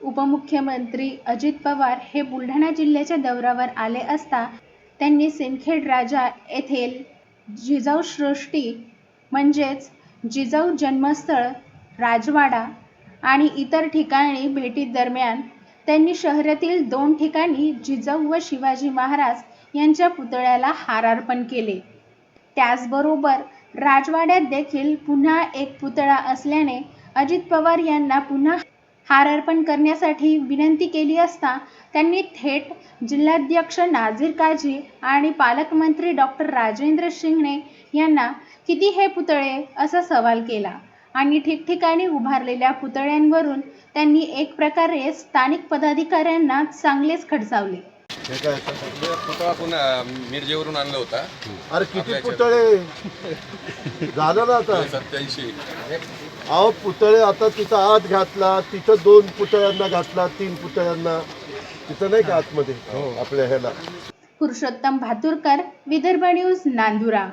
उपमुख्यमंत्री अजित पवार हे बुलढाणा जिल्ह्याच्या दौऱ्यावर आले असता त्यांनी सिंदखेड राजा येथील जिजाऊ सृष्टी म्हणजेच जिजाऊ जन्मस्थळ राजवाडा आणि इतर ठिकाणी भेटीदरम्यान त्यांनी शहरातील दोन ठिकाणी जिजाऊ व शिवाजी महाराज यांच्या पुतळ्याला हार अर्पण केले. त्याचबरोबर राजवाड्यात देखील पुन्हा एक पुतळा असल्याने अजित पवार यांना पुन्हा हार अर्पण करण्यासाठी विनंती केली असता त्यांनी थेट जिल्हाध्यक्ष नाझीर काझी आणि पालकमंत्री डॉक्टर राजेंद्र शिंगणे यांना किती हे पुतळे? असा सवाल केला आणि ठिकठिकाणी उभारलेल्या पुतळ्यांवरून त्यांनी एक प्रकारे स्थानिक पदाधिकाऱ्यांना चांगलेच खडसावले. हे पुतळा पुन्हा मिरजेवरून आणला होता. अरे किती पुतळे? झालं ना आता. सत्याऐंशी. अहो पुतळे आता तिथं आत घातला तिथं दोन पुतळ्यांना घातला तीन पुतळ्यांना. तिथं नाही का आतमध्ये? आपल्या ह्याला. पुरुषोत्तम भातुरकर विदर्भ न्यूज नांदुरा.